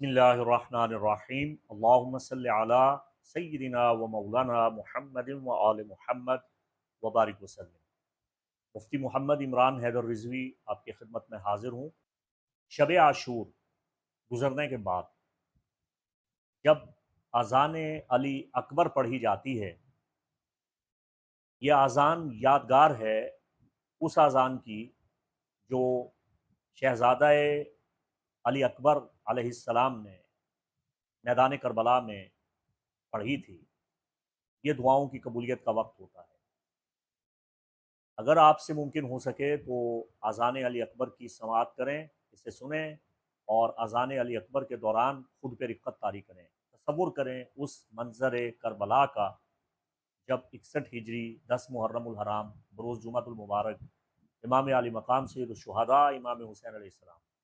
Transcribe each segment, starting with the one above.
بسم اللہ الرحمن الرحیم۔ اللہم صلی علی سیدنا و مولانا محمد و آل محمد وبارک وسلم مفتی محمد عمران حیدر رضوی آپ کی خدمت میں حاضر ہوں۔ شب عاشور، گزرنے کے بعد۔ جب اذان علی اکبر پڑھی جاتی ہے، یہ اذان یادگار ہے اس اذان کی جو شہزادہ علی اکبر علیہ السلام نے میدان کربلا میں پڑھی تھی۔ یہ دعاؤں کی قبولیت کا وقت ہوتا ہے۔ اگر آپ سے ممکن ہو سکے تو اذان علی اکبر کی سماعت کریں، اسے سنیں اور اذان علی اکبر کے دوران خود پہ رفت طاری کریں۔ تصور کریں اس منظر کربلا کا جب اکسٹھ ہجری، دس محرم الحرام، بروز جمعۃ المبارک، امام علی مقام سید الشہداء، امام حسین علیہ السلام۔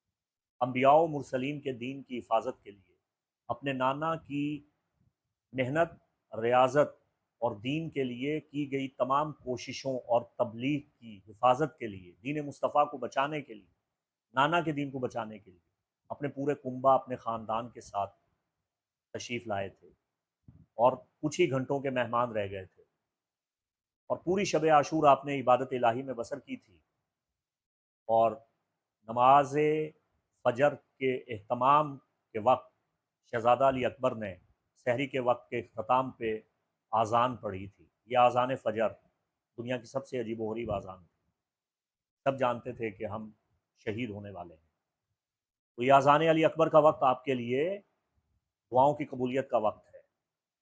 انبیاء و مرسلین کے دین کی حفاظت کے لیے، اپنے نانا کی محنت، ریاضت اور دین کے لیے کی گئی تمام کوششوں اور تبلیغ کی حفاظت کے لیے، دین مصطفیٰ کو بچانے کے لیے، نانا کے دین کو بچانے کے لیے اپنے پورے کنبہ، اپنے خاندان کے ساتھ تشریف لائے تھے اور کچھ ہی گھنٹوں کے مہمان رہ گئے تھے۔ اور پوری شب عاشور آپ نے عبادت الہی میں بسر کی تھی اور نماز فجر کے اہتمام کے وقت شہزادہ علی اکبر نے سحری کے وقت کے اختتام پہ آزان پڑھی تھی۔ یہ آزان فجر دنیا کی سب سے عجیب و غریب آزان تھی۔ سب جانتے تھے کہ ہم شہید ہونے والے ہیں۔ تو یہ آزان علی اکبر کا وقت آپ کے لیے دعاؤں کی قبولیت کا وقت ہے۔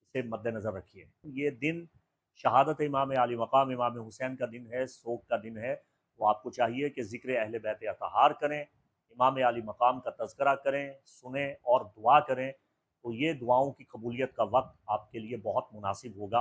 اسے مد نظر رکھیے۔ یہ دن شہادت امام علی مقام، امام حسین کا دن ہے سوک کا دن ہے۔ وہ آپ کو چاہیے کہ ذکر اہل بیت اتحار کریں۔ امام علی مقام کا تذکرہ کریں، سنیں اور دعا کریں، تو یہ دعاؤں کی قبولیت کا وقت آپ کے لیے بہت مناسب ہوگا۔